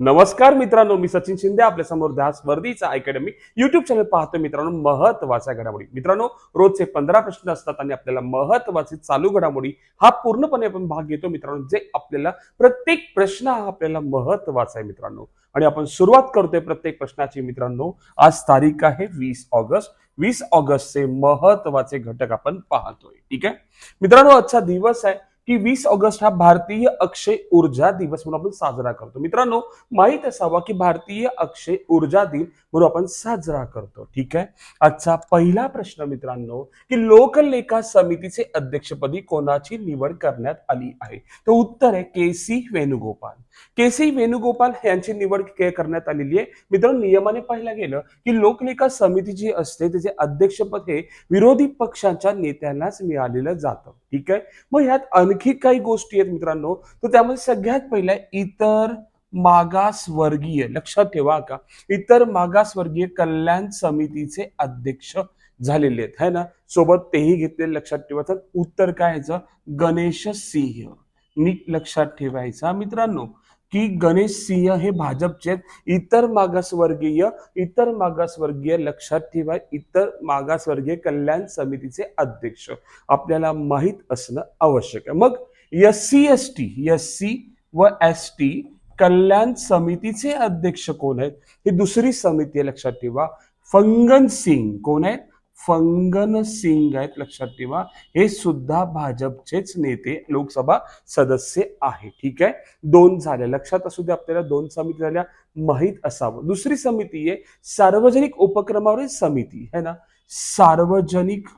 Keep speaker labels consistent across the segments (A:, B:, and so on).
A: नमस्कार मित्रांनो मी सचिन शिंदे आपल्यासमोर ध्यास वर्दीचा अकॅडमी युट्यूब चॅनल पाहतो मित्रांनो महत्त्वाच्या घडामोडी. मित्रांनो रोजचे पंधरा प्रश्न असतात आणि आपल्याला महत्त्वाचे चालू घडामोडी हा पूर्णपणे आपण भाग घेतो मित्रांनो जे आपल्याला प्रत्येक प्रश्न हा आपल्याला महत्त्वाचा आहे मित्रांनो. आणि आपण सुरुवात करतोय प्रत्येक प्रश्नाची मित्रांनो आज तारीख आहे वीस ऑगस्ट. वीस ऑगस्टचे महत्त्वाचे घटक आपण पाहतोय. ठीक आहे? मित्रांनो आजचा दिवस आहे. की वीस ऑगस्ट हा भारतीय अक्षय ऊर्जा दिवस म्हणून आपण साजरा करतो. मित्रांनो माहीत असावा की भारतीय अक्षय ऊर्जा दिन म्हणून आपण साजरा करतो. ठीक आहे? आजचा पहिला प्रश्न मित्रांनो की लोकलेखा समितीचे अध्यक्षपदी कोणाची निवड करण्यात आली आहे? तर उत्तर आहे K C Venugopal. K C Venugopal यांची निवड करण्यात आलेली आहे. मित्रांनो नियमाने पाहिलं गेलं की लोकलेखा समिती जी असते त्याचे अध्यक्षपद हे विरोधी पक्षांच्या नेत्यांनाच मिळालेलं जातं. ठीक आहे? मग ह्यात आणखी काही गोष्टी आहेत मित्रांनो. तर त्यामध्ये सगळ्यात पहिल्या इतर मागासवर्गीय लक्षात ठेवा का? इतर मागासवर्गीय कल्याण समितीचे अध्यक्ष झालेले आहेत. है ना? सोबत तेही घेतलेले लक्षात ठेवा. तर उत्तर काय ह्याचं? गणेश सिंह नीट लक्षात ठेवायचा. मित्रांनो की गणेश सिंह हे भाजपचे इतर मागासवर्गीय इतर मागासवर्गीय लक्षात ठेवा. इतर मागासवर्गीय कल्याण समितीचे अध्यक्ष. आपल्याला माहीत असणं आवश्यक आहे. मग S C S T S C व एस टी कल्याण समितीचे अध्यक्ष कोण आहेत? ही दुसरी समिती आहे लक्षात ठेवा. फंगन सिंग कोण आहेत? फंगन सिंग आहेत लक्षात ठेवा. हे सुद्धा भाजपचेच नेते लोकसभा सदस्य आहे ठीक आहे? दोन झाल्या लक्षात असू दे आपल्याला दोन समिती झाल्या माहीत असावं. दुसरी समिती आहे सार्वजनिक उपक्रमावर समिती. है ना? सार्वजनिक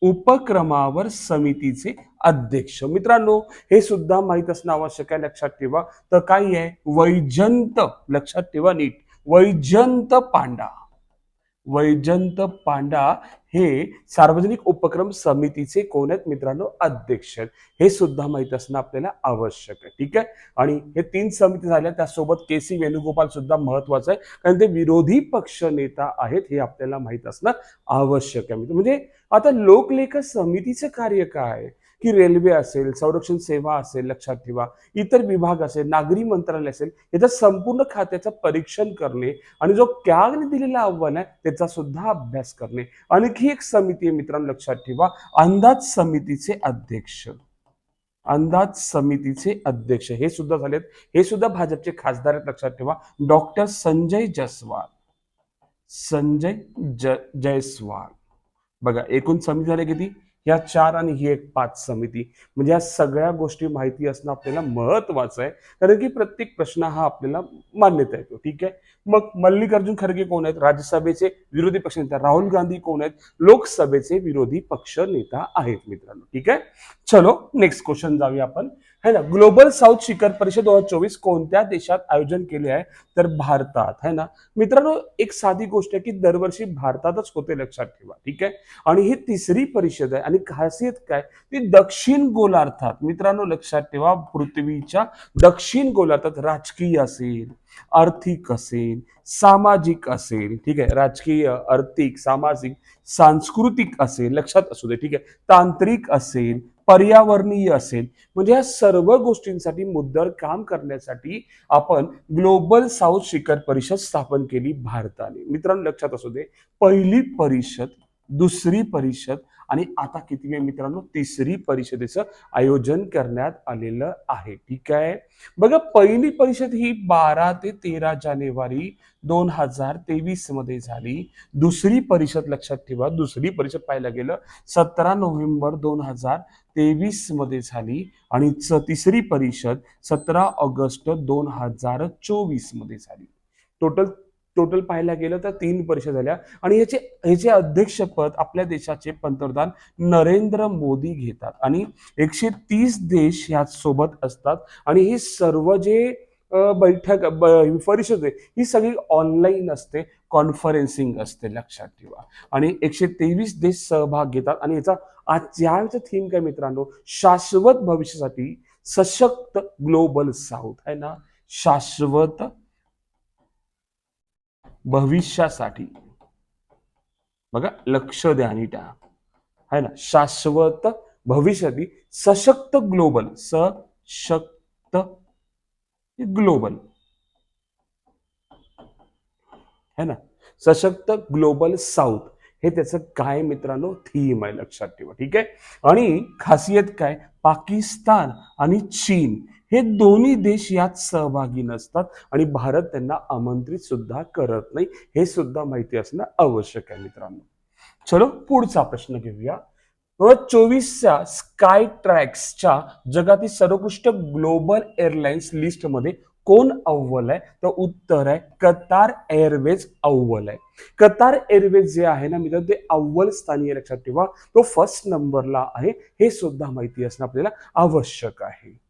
A: उपक्रमावर समितीचे अध्यक्ष. मित्रांनो हे सुद्धा माहीत असणं आवश्यक आहे लक्षात ठेवा. तर काय आहे? वैजंत. लक्षात ठेवा नीट. वैजंत पांडा. वैजंत पांडा हे सार्वजनिक उपक्रम समितीचे कोण आहेत? मित्रांनो अध्यक्ष हे सुद्धा माहीत असणं आपल्याला आवश्यक आहे ठीक आहे? आणि हे तीन समिती झाल्या त्यासोबत के सी वेणुगोपाल सुद्धा महत्वाचं आहे कारण ते विरोधी पक्ष नेता आहेत हे आपल्याला माहीत असणं आवश्यक आहे. म्हणजे आता लोकलेखा समितीचं कार्य काय आहे? की रेल्वे असेल संरक्षण सेवा असेल लक्षात ठेवा. इतर विभाग असेल नागरी मंत्रालय असेल याच्या संपूर्ण खात्याचं परीक्षण करणे आणि जो कॅगने दिलेला आव्हान आहे त्याचा सुद्धा अभ्यास करणे. आणखी एक समिती आहे मित्रांनो लक्षात ठेवा. अंदाज समितीचे अध्यक्ष. अंदाज समितीचे अध्यक्ष. हे सुद्धा झालेत. हे सुद्धा भाजपचे खासदार आहेत लक्षात ठेवा. डॉक्टर संजय जयस्वाल. संजय ज जयस्वाल. बघा एकूण समिती झाले किती? या चार आणि ही एक पाच समिती. म्हणजे या सगळ्या गोष्टी माहिती असणं आपल्याला महत्वाचं आहे. कारण की प्रत्येक प्रश्न हा आपल्याला मान्यता येतो ठीक आहे? मग मल्लिकार्जुन खरगे कोण आहेत? राज्यसभेचे विरोधी पक्ष नेता. राहुल गांधी कोण आहेत? लोकसभेचे विरोधी पक्ष नेता आहेत मित्रांनो. ठीक आहे? चलो नेक्स्ट क्वेश्चन जाऊया आपण. है ना? ग्लोबल साऊथ शिखर परिषद दोन हजार चोवीस कोणत्या देशात आयोजन केले आहे? तर भारतात है ना? मित्रांनो एक साधी गोष्ट आहे की दरवर्षी भारतातच होते लक्षात ठेवा ठीक आहे? आणि ही तिसरी परिषद आहे. आणि खासियत काय? ती दक्षिण गोलार्थात मित्रांनो लक्षात ठेवा पृथ्वीच्या दक्षिण गोलार्थात राजकीय असेल आर्थिक असेल सामाजिक असेल ठीक आहे? राजकीय आर्थिक सामाजिक सांस्कृतिक असेल लक्षात असू दे ठीक आहे? तांत्रिक असेल पर्यावरणीय असेल. म्हणजे या सर्व गोष्टींसाठी मुद्दर काम करण्यासाठी आपण ग्लोबल साऊथ शिखर परिषद स्थापन केली भारताने. मित्रांनो लक्षात असू दे पहिली परिषद दुसरी परिषद आणि आता किती वेळ मित्रांनो? तिसरी परिषदेचं आयोजन करण्यात आलेलं आहे. ठीक आहे? बघा पहिली परिषद ही बारा ते तेरा जानेवारी दोन हजार तेवीसमध्ये झाली. दुसरी परिषद लक्षात ठेवा. दुसरी परिषद पाहायला गेलं सतरा नोव्हेंबर दोन हजार तेवीसमध्ये झाली. आणि च- तिसरी परिषद सतरा ऑगस्ट दोन हजार चोवीसमध्ये झाली. टोटल टोटल पाहायला गेलं तर तीन परिषद झाल्या. आणि याचे ह्याचे अध्यक्षपद आपल्या देशाचे पंतप्रधान नरेंद्र मोदी घेतात. आणि एकशे तीस देश ह्यात सोबत असतात. आणि हे सर्व जे बैठक परिषद आहे ही सगळी ऑनलाईन असते कॉन्फरन्सिंग असते लक्षात ठेवा. आणि एकशे तेवीस देश सहभाग घेतात. आणि याचा आज याचं थीम काय मित्रांनो? शाश्वत भविष्यासाठी सशक्त ग्लोबल साऊथ आहे ना? शाश्वत भविष्यासाठी. बघा लक्ष द्या आणि त्या है ना? शाश्वत भविष्यातील सशक्त ग्लोबल सशक्त ग्लोबल. है ना? सशक्त ग्लोबल साऊथ. हे त्याचं काय मित्रांनो? थीम आहे लक्षात ठेवा ठीक आहे? आणि खासियत काय? पाकिस्तान आणि चीन. हे दोन्ही देश यात सहभागी नसतात आणि भारत त्यांना आमंत्रित सुद्धा करत नाही हे सुद्धा माहिती असणं आवश्यक आहे मित्रांनो. चलो पुढचा प्रश्न घेऊया. चोवीसच्या स्काय ट्रॅक्सच्या जगातील सर्वोत्कृष्ट ग्लोबल एअरलाइन्स लिस्टमध्ये कोण अव्वल आहे? तर उत्तर आहे कतार एअरवेज अव्वल आहे. कतार एअरवेज जे आहे ना मित्रांनो ते अव्वल स्थानीय लक्षात ठेवा तो फर्स्ट नंबरला आहे. हे सुद्धा माहिती असणं आपल्याला आवश्यक आहे.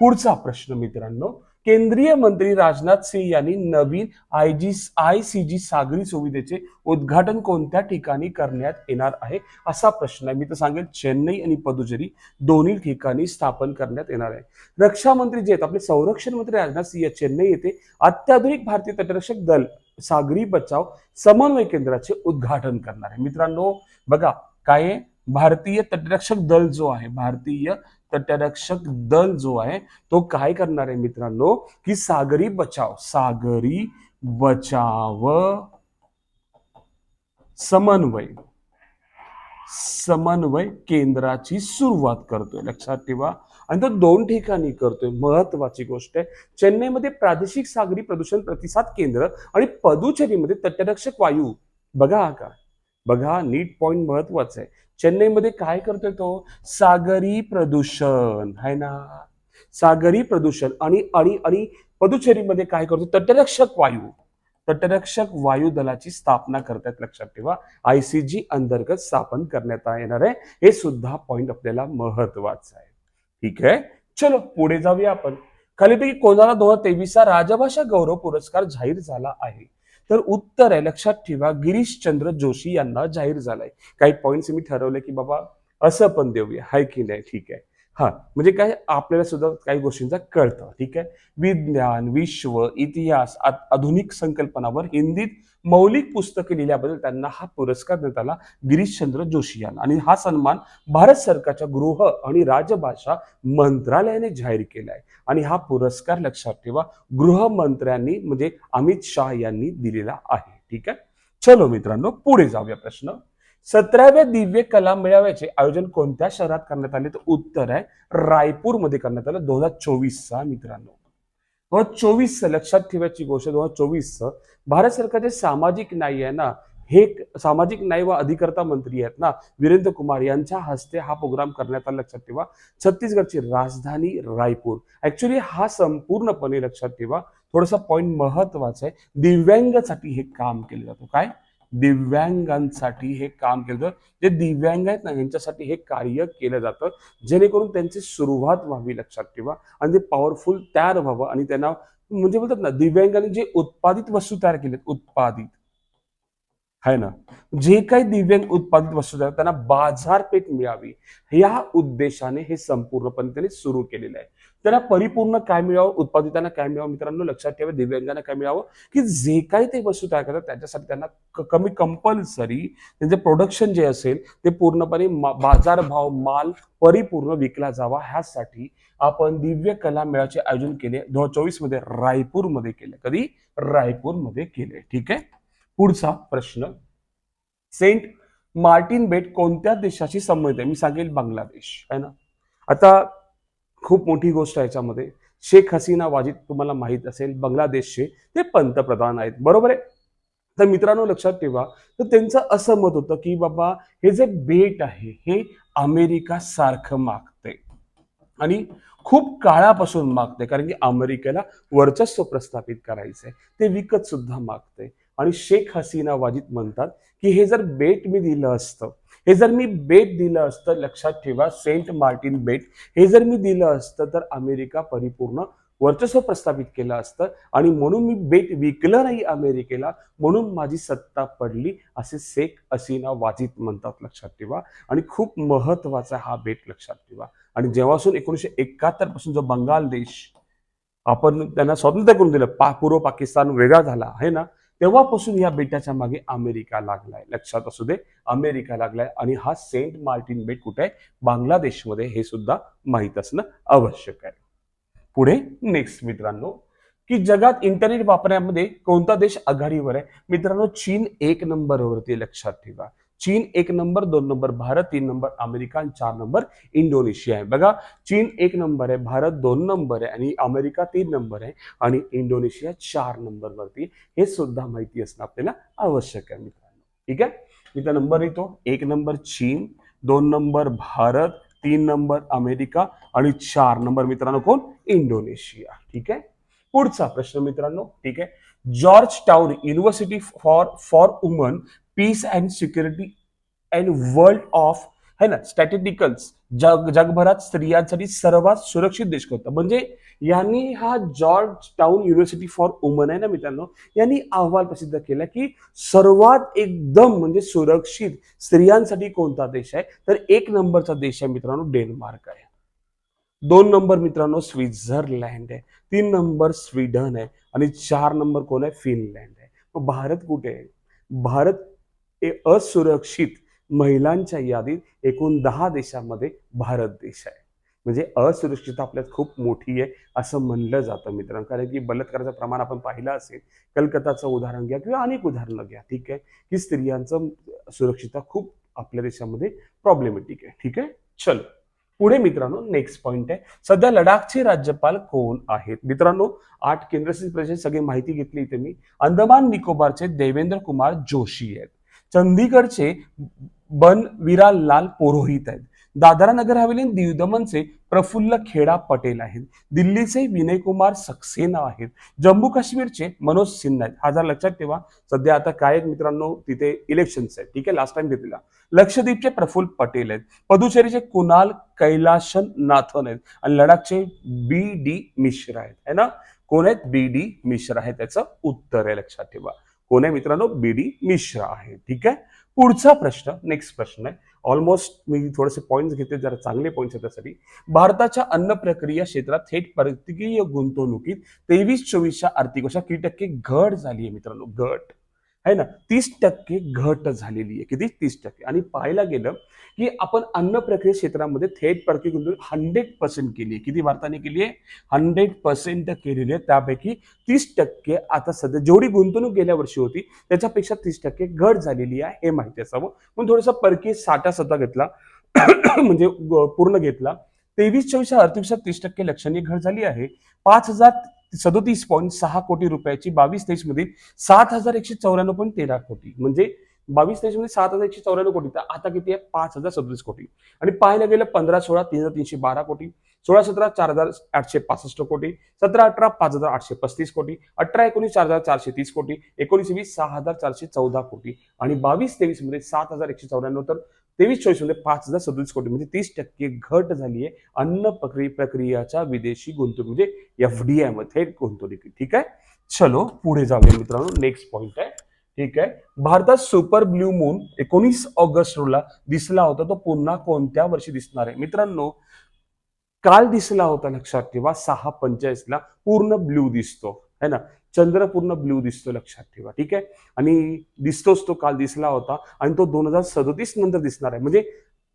A: पुढचा प्रश्न मित्रांनो केंद्रीय मंत्री राजनाथ सिंह यांनी नवीन I G I C G सागरी सुविधेचे उद्घाटन कोणत्या ठिकाणी करण्यात येणार आहे असा प्रश्न आहे. मी तर सांगेल चेन्नई आणि पदुचेरी दोन्ही ठिकाणी स्थापन करण्यात येणार आहे. रक्षा मंत्री जे आहेत आपले संरक्षण मंत्री राजनाथ सिंह चेन्नई येथे अत्याधुनिक भारतीय तटरक्षक दल सागरी बचाव समन्वय केंद्राचे उद्घाटन करणार आहे. मित्रांनो बघा काय आहे? भारतीय तटरक्षक दल जो आहे भारतीय तटरक्षक दल जो आहे तो काय करणार आहे मित्रांनो? की सागरी बचाव सागरी बचाव. समन्वय. समन्वय केंद्राची सुरुवात करतोय. लक्षात ठेवा. आणि तो दोन ठिकाणी करतोय. महत्वाची गोष्ट आहे चेन्नईमध्ये प्रादेशिक सागरी प्रदूषण प्रतिसाद केंद्र आणि पदुचेरीमध्ये तटरक्षक वायू. बघा का बघा नीट पॉइंट महत्त्वाचा आहे. चेन्नईमध्ये काय करतोय तो? सागरी प्रदूषण. आहे ना? सागरी प्रदूषण. आणि आणि आणि पुदुचेरीमध्ये काय करतो? तटरक्षक वायू. तटरक्षक वायू दलाची स्थापना करतात लक्षात ठेवा. आयसीजी अंतर्गत स्थापन करण्यात येणार आहे. हे सुद्धा पॉइंट आपल्याला महत्वाचं आहे. ठीक आहे? चलो पुढे जाऊया आपण. खालीपैकी कोणाला दोन हजार तेवीसचा राजभाषा गौरव पुरस्कार जाहीर झाला आहे? तर उत्तर आहे लक्षात ठेवा गिरीश चंद्र जोशी यांना जाहीर झालाय. काही पॉईंट्स मी ठरवले की बाबा असं पण देऊया. हाय की नाही? ठीक आहे. हा म्हणजे काय आपल्याला सुद्धा काही गोष्टींचा कळतं. ठीक आहे? विज्ञान विश्व इतिहास आ- आधुनिक संकल्पनावर हिंदीत मौलिक पुस्तके लिहिल्याबद्दल त्यांना हा पुरस्कार देण्यात आला. गिरीशचंद्र जोशी यांना. आणि हा सन्मान भारत सरकारच्या गृह आणि राजभाषा मंत्रालयाने जाहीर केला आहे. आणि हा पुरस्कार लक्षात ठेवा गृहमंत्र्यांनी म्हणजे अमित शाह यांनी दिलेला आहे. ठीक आहे? चलो मित्रांनो पुढे जाऊया प्रश्न. सतराव्या दिव्य कला मेळाव्याचे आयोजन कोणत्या शहरात करण्यात आले? तर उत्तर आहे रायपूरमध्ये करण्यात आलं. दोन हजार चोवीसचा मित्रांनो. दोन हजार चोवीस लक्षात ठेवायची गोष्ट दोन हजार चोवीसचं भारत सरकारचे सामाजिक न्याय आहे ना हे सामाजिक न्याय व अधिकारता मंत्री आहेत ना वीरेंद्र कुमार यांच्या हस्ते हा प्रोग्राम करण्यात आला लक्षात ठेवा. छत्तीसगडची राजधानी रायपूर. ऍक्च्युली हा संपूर्णपणे लक्षात ठेवा. थोडासा पॉईंट महत्त्वाचा आहे. दिव्यांगासाठी हे काम केलं जातं. काय? दिव्यांगांसाठी हे काम केलं जातं. जे दिव्यांग आहेत ना यांच्यासाठी हे कार्य केलं जातं. जेणेकरून त्यांची सुरुवात व्हावी लक्षात ठेवा आणि ते पॉवरफुल तयार व्हावं आणि त्यांना म्हणजे बोलतात ना दिव्यांगाने जे उत्पादित वस्तू तयार केलेत उत्पादित. आहे ना? जे काही दिव्यांग उत्पादित वस्तू त्यांना बाजारपेठ मिळावी. या उद्देशाने हे संपूर्णपणे त्यांनी सुरू केलेलं आहे. त्यांना परिपूर्ण काय मिळावं उत्पादितांना काय मिळावं मित्रांनो लक्षात ठेवा दिव्यांगांना काय मिळावं की जे काही ते वस्तू तयार करतात त्याच्यासाठी त्यांना कमी कंपल्सरी त्यांचे प्रोडक्शन जे असेल ते पूर्णपणे बाजारभाव माल परिपूर्ण विकला जावा ह्यासाठी आपण दिव्य कला मेळाचे आयोजन केले दोन हजार चोवीसमध्ये रायपूरमध्ये केले कधी? रायपूरमध्ये केले ठीक आहे? पुढचा प्रश्न. सेंट मार्टिन बेट कोणत्या देशाशी संबंधित आहे? मी सांगेल बांगलादेश आहे ना? आता खूप मोठी गोष्ट आहे याच्यामध्ये. शेख हसीना वाजिद तुम्हाला माहीत असेल बांगलादेशचे ते पंतप्रधान आहेत. बरोबर आहे? तर मित्रांनो लक्षात ठेवा. तर त्यांचं असं मत होतं की बाबा हे जे बेट आहे हे अमेरिका सारखं मागते आणि खूप काळापासून मागते कारण की अमेरिकेला वर्चस्व प्रस्थापित करायचंय ते विकत सुद्धा मागते आणि शेख हसीना वाजिद म्हणतात की हे जर बेट मी दिलं असतं हे जर मी बेट दिलं असतं लक्षात ठेवा सेंट मार्टिन बेट हे जर मी दिलं असतं तर अमेरिका परिपूर्ण वर्चस्व प्रस्थापित केलं असतं. आणि म्हणून मी बेट विकलं नाही अमेरिकेला म्हणून माझी सत्ता पडली असे शेख असिना वाजिद म्हणतात लक्षात ठेवा. आणि खूप महत्त्वाचा हा बेट लक्षात ठेवा. आणि जेव्हापासून एकोणीसशे एकाहत्तरपासून जो बंगाल देश आपण त्यांना स्वातंत्र्य करून दिलं पा पूर्व पाकिस्तान वेगळा झाला आहे ना? तेव्हापासून या बेटाच्या मागे अमेरिका लागलाय. लक्षात असू दे अमेरिका लागलाय आणि हा सेंट मार्टिन बेट कुठे आहे? बांगलादेशमध्ये हे सुद्धा माहीत असणं आवश्यक आहे. पुढे नेक्स्ट मित्रांनो की जगात इंटरनेट वापरण्यामध्ये कोणता देश आघाडीवर आहे? मित्रांनो चीन एक नंबरवरती लक्षात ठेवा. चीन एक नंबर दोन नंबर भारत तीन नंबर अमेरिका आणि चार नंबर इंडोनेशिया आहे. बघा चीन एक नंबर आहे भारत दोन नंबर आहे आणि अमेरिका तीन नंबर आहे आणि इंडोनेशिया चार नंबरवरती हे सुद्धा माहिती असणं आपल्याला आवश्यक आहे मित्रांनो. ठीक आहे? मी त्या नंबर येतो. एक नंबर चीन दोन नंबर भारत तीन नंबर अमेरिका आणि चार नंबर मित्रांनो कोण? इंडोनेशिया. ठीक आहे? पुढचा प्रश्न मित्रांनो. ठीक आहे? Georgetown university for for women peace and security and world of है ना स्टॅटिटिकल्स जग जगभरात स्त्रियांसाठी सर्वात सुरक्षित देश कोणता? म्हणजे यांनी हा Georgetown university for women आहे ना मित्रांनो? यांनी अहवाल प्रसिद्ध केला की सर्वात एकदम म्हणजे सुरक्षित स्त्रियांसाठी कोणता देश आहे? तर एक नंबरचा देश आहे मित्रांनो डेन्मार्क आहे. दोन नंबर मित्रांनो स्वित्झर्लंड आहे. तीन नंबर स्वीडन आहे. आणि चार नंबर कोण आहे? फिनलँड आहे. मग भारत कुठे आहे? भारत असुरक्षित महिलांच्या यादीत एकूण दहा देशांमध्ये भारत देश आहे. म्हणजे असुरक्षितता आपल्यात खूप मोठी आहे असं म्हणलं जातं मित्रांनो. कारण की बलात्काराचं प्रमाण आपण पाहिलं असेल कलकत्ताचं उदाहरण घ्या किंवा अनेक उदाहरणं घ्या ठीक आहे? की स्त्रियांचं सुरक्षितता खूप आपल्या देशामध्ये प्रॉब्लेमॅटिक आहे ठीक आहे? चलो. पुढे मित्रांनो नेक्स्ट पॉइंट आहे. सध्या लडाखचे राज्यपाल कोण आहेत? मित्रांनो आठ केंद्रशासित प्रदेश सगळी माहिती घेतली इथे मी. अंदमान निकोबारचे देवेंद्र कुमार जोशी आहेत. चंदीगडचे बनविरा लाल पुरोहित आहेत. दादरा नगर हवेली आणि दीव दमनचे प्रफुल्ल खेडा पटेल आहेत. दिल्लीचे विनयकुमार सक्सेना आहेत. जम्मू काश्मीरचे मनोज सिन्हा आहेत. हा जर लक्षात ठेवा. सध्या आता काय मित्रांनो तिथे इलेक्शन्स आहेत. ठीक आहे? लास्ट टाइम घेतलेला. लक्षद्वीपचे प्रफुल्ल पटेल आहेत. पदुचेरीचे कुणाल कैलाशन नाथन आहेत. आणि लडाखचे बी डी मिश्रा आहेत. है ना? कोण आहेत? बी डी मिश्रा आहे त्याचं उत्तर आहे. लक्षात ठेवा. कोण आहे मित्रांनो? बी डी मिश्रा आहे. ठीक आहे? पुढचा प्रश्न नेक्स्ट प्रश्न आहे. ऑलमोस्ट मी थोडेसे पॉईंट्स घेते जरा चांगले पॉईंट्स आहेत त्यासाठी. भारताच्या अन्न प्रक्रिया क्षेत्रात थेट परकीय गुंतवणुकीत तेवीस चोवीसच्या आर्थिक वर्षात किती टक्के घट झाली आहे मित्रांनो? घट. आहे ना? तीस टक्के घट झालेली आहे. किती? तीस टक्के. आणि पाहायला गेलं की आपण अन्न प्रक्रिया क्षेत्रामध्ये थेट परकी गुंतवणूक हंड्रेड पर्सेंट केली आहे. किती भारताने केली आहे? हंड्रेड पर्सेंट केलेली आहे. त्यापैकी तीस टक्के आता सध्या जेवढी गुंतवणूक गेल्या वर्षी होती त्याच्यापेक्षा तीस टक्के घट झालेली आहे हे माहिती असावं. म्हणून थोडासा परकीय साठा सुद्धा घेतला. म्हणजे पूर्ण घेतला. तेवीस चोवीस आर्थिक तीस टक्के लक्षणीय घट झाली आहे. पाच हजार सदोतीस पॉईंट सहा कोटी रुपयाची बावीस तेवीसमध्ये सात हजार एकशे चौऱ्याण्णव पॉईंट तेरा कोटी. म्हणजे बावीस तेवीसमध्ये सात हजार एकशे चौऱ्याण्णव कोटी. तर आता किती आहे? पाच हजार सदोतीस कोटी. आणि पाहायला गेलं पंधरा सोळा तीन हजार तीनशे बारा कोटी. सोळा सतरा चार हजार आठशे पासष्ट कोटी. सतरा अठरा पाच हजार आठशे पस्तीस कोटी. अठरा एकोणीस चार हजार चारशे तीस कोटी. एकोणीस वीस सहा हजार चारशे चौदा कोटी. आणि बावीस तेवीसमध्ये सात हजार एकशे चौऱ्याण्णव तर तेवीस चोवीसमध्ये पाच हजार सदोतीस कोटी. म्हणजे तीस टक्के घट झाली आहे अन्न प्रक्रिया प्रक्रियाच्या विदेशी गुंतवणूक म्हणजे एफ डी आयमध्ये गुंतवणूक ठीक आहे? चलो पुढे जाऊया मित्रांनो. नेक्स्ट पॉइंट आहे. ठीक आहे? भारतात सुपर ब्ल्यू मून एकोणीस ऑगस्ट रोला दिसला होता. तो पुन्हा कोणत्या वर्षी दिसणार आहे? मित्रांनो काल दिसला होता लक्षात ठेवा सहा पंचेचाळीसला पूर्ण ब्ल्यू दिसतो. है ना? चंद्र पूर्ण ब्ल्यू दिसतो लक्षात ठेवा ठीक आहे? आणि दिसतोच तो काल दिसला होता आणि तो दोन हजार सदतीस नंतर दिसणार आहे. म्हणजे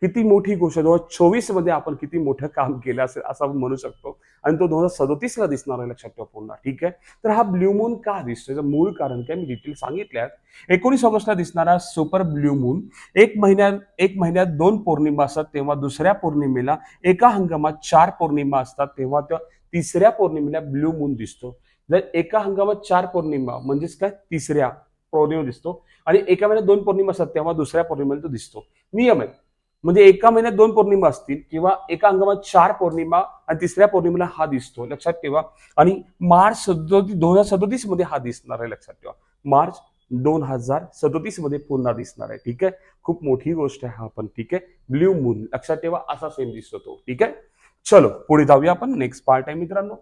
A: किती मोठी गोष्ट दोन हजार चोवीसमध्ये आपण किती मोठं काम केलं असेल असं आपण म्हणू शकतो. आणि तो दोन हजार सदतीसला दिसणार आहे लक्षात ठेवा पूर्ण ठीक आहे? तर हा ब्ल्यू मून का दिसतो याचं मूळ कारण काय? मी डिटेल सांगितल्यात एकोणीस ऑगस्टला दिसणारा सुपर ब्ल्यू मून एक महिन्यात एक महिन्यात दोन पौर्णिमा असतात तेव्हा दुसऱ्या पौर्णिमेला एका हंगामात चार पौर्णिमा असतात तेव्हा त्या तिसऱ्या पौर्णिमेला ब्ल्यू मून दिसतो. जर एका हंगामात चार पौर्णिमा म्हणजेच काय? तिसऱ्या पौर्णिमा दिसतो आणि एका महिन्यात दोन पौर्णिमा असतात तेव्हा दुसऱ्या पौर्णिमेला तो दिसतो. नियम आहे. म्हणजे एका महिन्यात दोन पौर्णिमा असतील किंवा एका हंगामात चार पौर्णिमा आणि तिसऱ्या पौर्णिमेला हा दिसतो लक्षात ठेवा. आणि मार्च सदोतीस दोन हजार सदोतीसमध्ये हा दिसणार आहे लक्षात ठेवा. मार्च दोन हजार सदोतीसमध्ये पुन्हा दिसणार आहे. ठीक आहे? खूप मोठी गोष्ट आहे हा पण. ठीक आहे? Blue moon. लक्षात ठेवा असा सेम दिसतो तो. ठीक आहे? चलो पुढे जाऊया आपण. नेक्स्ट पार्ट आहे मित्रांनो.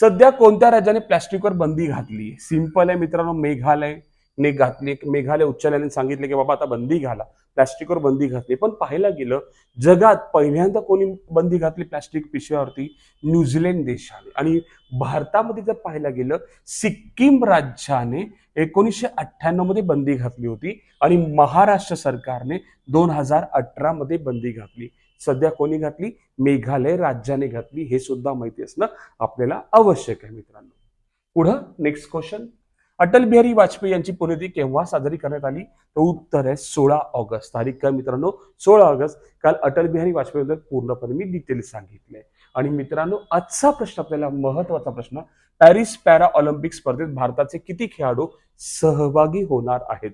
A: सध्या कोणत्या राज्याने प्लॅस्टिकवर बंदी घातली? सिंपल आहे मित्रांनो मेघालय ने घातली मेघालय उच्च न्यायालयाने सांगितले की बाबा आता बंदी घाला. प्लॅस्टिकवर बंदी घातली. पण पाहायला गेलं जगात पहिल्यांदा कोणी बंदी घातली प्लॅस्टिक पिशव्यावरती? न्यूझीलंड देशाने. आणि भारतामध्ये जर पाहायला गेलं सिक्कीम राज्याने एकोणीसशे अठ्ठ्याण्णवमध्ये बंदी घातली होती आणि महाराष्ट्र सरकारने दोन हजार अठरा मध्ये बंदी घातली. सध्या कोणी घातली? मेघालय राज्याने घातली. हे सुद्धा माहिती असणं आपल्याला आवश्यक आहे मित्रांनो. पुढं नेक्स्ट क्वेश्चन अटल बिहारी वाजपेयी यांची पुण्यतिथी केव्हा साजरी करण्यात आली? तर उत्तर आहे सोळा ऑगस्ट. तारीख काय मित्रांनो? सोळा ऑगस्ट. काल अटल बिहारी वाजपेयी बद्दल पूर्णपणे मी डिटेल सांगितले. आणि मित्रांनो आजचा प्रश्न आपल्याला महत्त्वाचा प्रश्न पॅरिस पॅरा ऑलिम्पिक स्पर्धेत भारताचे किती खेळाडू सहभागी होणार आहेत?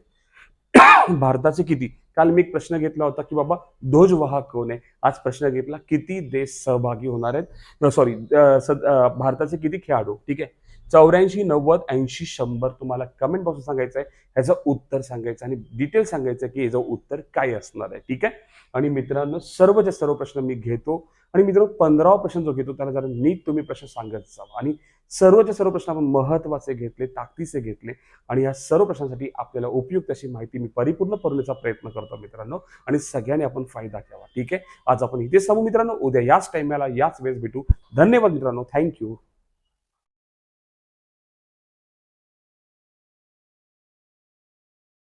A: भारताचे किती? काल मी एक प्रश्न घेतला होता की बाबा ध्वजवाहक कोण आहे? आज प्रश्न घेतला किती देश सहभागी होणार आहेत? सॉरी भारताचे किती खेळाडू? ठीक आहे? चौऱ्याऐंशी नव्वद ऐंशी शंभर तुम्हाला कमेंट बॉक्स सांगायचं आहे. ह्याचं उत्तर सांगायचं आणि डिटेल सांगायचं की याचं उत्तर काय असणार आहे. ठीक आहे? आणि मित्रांनो सर्वच्या सर्व प्रश्न मी घेतो. आणि मित्रांनो पंधरावा प्रश्न जो घेतो त्याला जरा नीट तुम्ही प्रश्न सांगत जावा आणि सर्वचे सर्व प्रश्न आपण महत्त्वाचे घेतले ताकदीचे घेतले आणि या सर्व प्रश्नांसाठी आपल्याला उपयुक्त अशी माहिती मी परिपूर्ण करण्याचा प्रयत्न करतो मित्रांनो आणि सगळ्यांनी आपण फायदा घ्यावा. ठीक आहे? आज आपण इथे सांगू मित्रांनो. उद्या याच टाइमला याच वेळेस भेटू. धन्यवाद मित्रांनो. थँक्यू